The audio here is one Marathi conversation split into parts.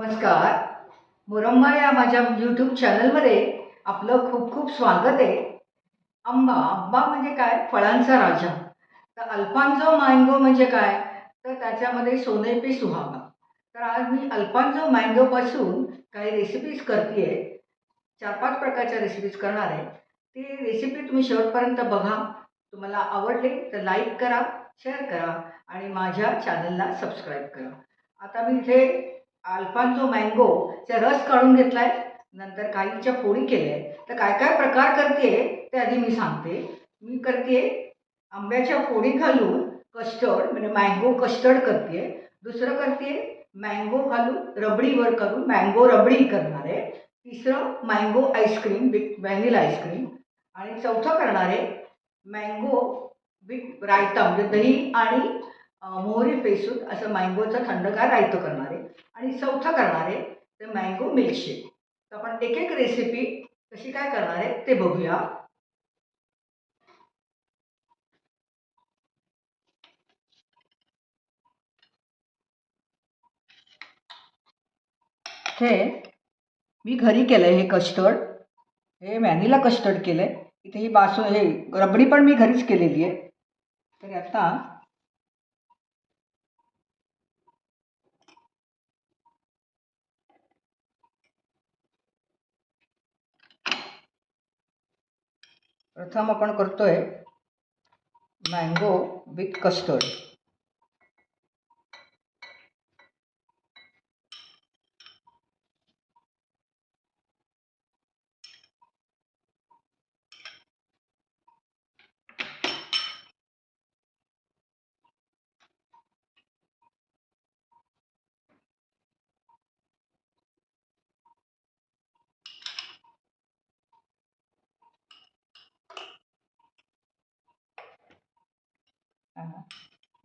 नमस्कार. मुरंबा या माझ्या यूट्यूब चॅनलमध्ये आपलं खूप खूप स्वागत आहे. आंबा आंबा म्हणजे काय? फळांचा राजा. तर अल्फांजो मँगो म्हणजे काय? तर त्याच्यामध्ये सोने पे सुहागा. तर आज मी अल्फांजो मँगोपासून काही रेसिपीज करते आहे चार पाच प्रकारच्या रेसिपीज करणार आहे. ती रेसिपी तुम्ही शेवटपर्यंत बघा. तुम्हाला आवडले तर लाईक करा शेअर करा आणि माझ्या चॅनलला सबस्क्राईब करा. आता मी इथे अल्फांजो मँगोचा रस काढून घेतलाय नंतर काहीच्या फोडी केल्या तर काय काय प्रकार करते ते आधी मी सांगते. मी करते आंब्याच्या फोडी घालून कस्टर्ड म्हणजे मँगो कस्टर्ड करते. दुसरं करते मँगो घालून रबडीवर करून मँगो रबडी करणार आहे. तिसरं mango ice cream with vanilla ice cream आणि चौथं करणार आहे मँगो विथ रायता म्हणजे दही आणि मोहरी पेसून असं मँगोचं थंडगार रायतं करणार आहे आणि चौथं करणार आहे ते मँगो मिल्कशेक तर आपण एक एक रेसिपी कशी काय करणार आहे ते बघूया. हे मी घरी केलं आहे हे कस्टर्ड हे व्हॅनिला कस्टर्ड केलं आहे इथे ही बासू हे रबडी पण मी घरीच केलेली आहे. तर आता प्रथम आपण करतोय मँगो विथ कस्टर्ड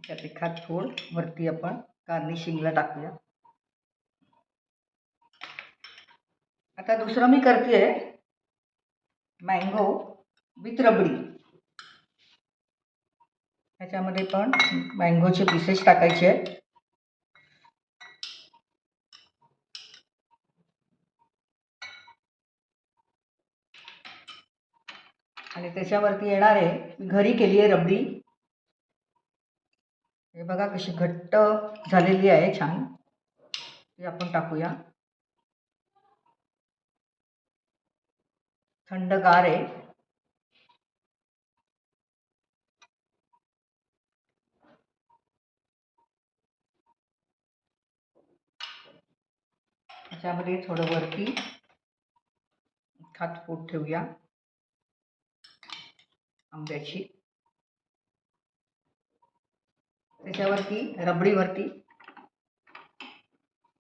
त्यात एखाद फोड वरती आपण गार्निशिंगला टाकूया. आता दुसरं मी करते मँगो विथ रबडी. ह्याच्यामध्ये पण मँगोचे पीसेस टाकायचे आहेत. आणि त्याच्यावरती येणार आहे घरी केली आहे रबडी. हे बघा कशी घट्ट झालेली आहे छान. ती आपण टाकूया. थंडगार आहे. त्याच्यामध्ये थोडं वरती खातफूट ठेवूया. आंब्याची. त्याच्यावरती रबडीवरती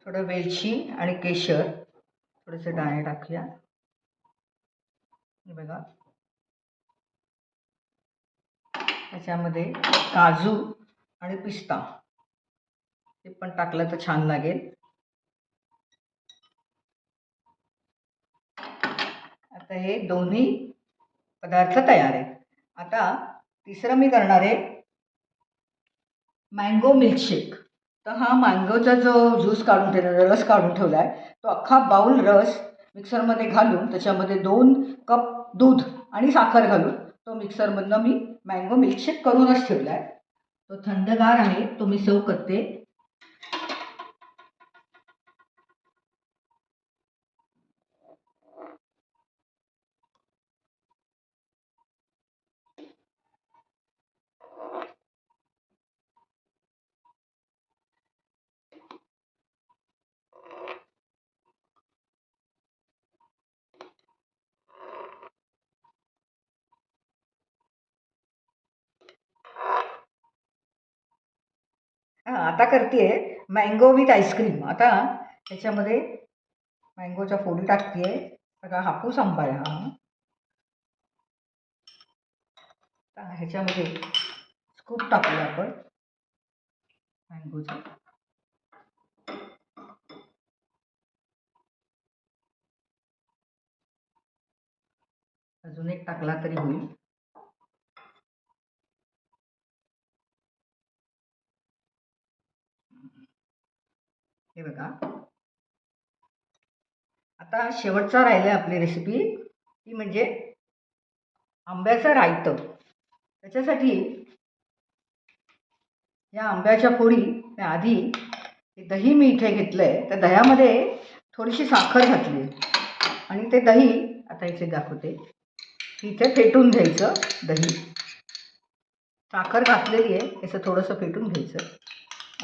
थोडं वेलची आणि केशर थोडेसे दाणे टाकूया. हे बघा. त्याच्यामध्ये काजू आणि पिस्ता. हे पण टाकलं तर छान लागेल. आता हे दोन्ही पदार्थ तयार आहेत. आता तिसरं मी करणार आहे मँगो मिल्कशेक तर हा मँगोचा जो ज्यूस काढून ठेवला रस काढून ठेवला आहे तो अख्खा बाऊल रस मिक्सरमध्ये घालून त्याच्यामध्ये दोन कप दूध आणि साखर घालून तो मिक्सरमधनं मी मँगो मिल्कशेक करूनच ठेवला आहे तो थंडगार आहे तो मी सर्व करते. हां आता करते मँगो विथ आईस्क्रीम आता त्याच्यामध्ये मँगोच्या फोडी टाकते आहे सगळा हापूस आंबा आहे हा ह्याच्यामध्ये स्कूप टाकूया आपण. मँगोचा अजून एक टाकला तरी होईल. हे बघा. आता शेवटचा राहिला आपली रेसिपी ती म्हणजे आंब्याचं रायतं. त्याच्यासाठी या आंब्याच्या फोडी मी आधी हे दही मी इथे घेतलं आहे त्या दह्यामध्ये थोडीशी साखर घातली. आणि ते दही आता इथे दाखवते. इथे फेटून घ्यायचं दही. साखर घातलेली आहे. याचं थोडंसं फेटून घ्यायचं.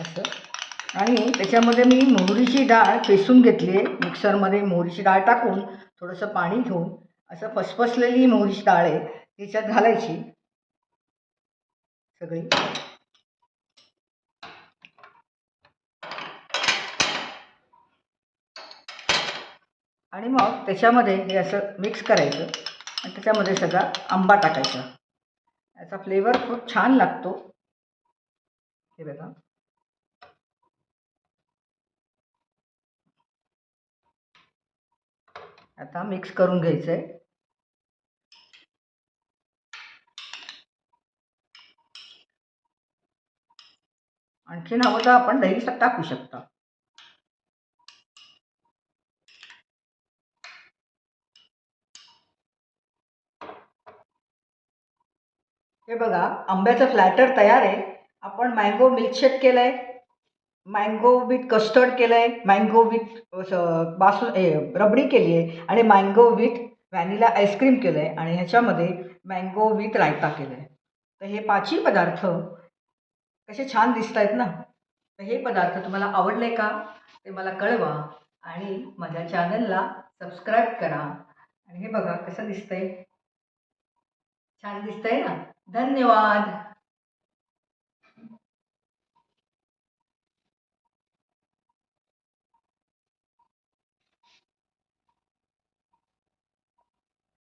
असं. आणि त्याच्यामध्ये मी मोहरीची डाळ पेसून घेतली आहे. मिक्सरमध्ये मोहरीची डाळ टाकून थोडंसं पाणी घेऊन असं फसफसलेली मोहरीची डाळ आहे त्याच्यात घालायची. सगळी. आणि मग त्याच्यामध्ये हे असं मिक्स करायचं आणि त्याच्यामध्ये सगळा आंबा टाकायचा. याचा फ्लेवर खूप छान लागतो. हे बघा. आता मिक्स करून घ्यायचं आहे आणखीन हवं तर आपण दही टाकू शकता. हे बघा आंब्याचं फ्लॅटर तयार आहे. आपण मँगो मिल्कशेक केलं आहे मँगो विथ कस्टर्ड केलं आहे मँगो विथ बासू ए रबडी केली आहे आणि मँगो विथ व्हॅनिला आईस्क्रीम केलं आहे आणि ह्याच्यामध्ये मँगो विथ रायता केलं आहे तर हे पाचही पदार्थ कसे छान दिसत आहेत ना? तर हे पदार्थ तुम्हाला आवडले का? ते मला कळवा आणि माझ्या चॅनलला सबस्क्राईब करा. आणि हे बघा कसं दिसतंय. छान दिसतंय ना? धन्यवाद!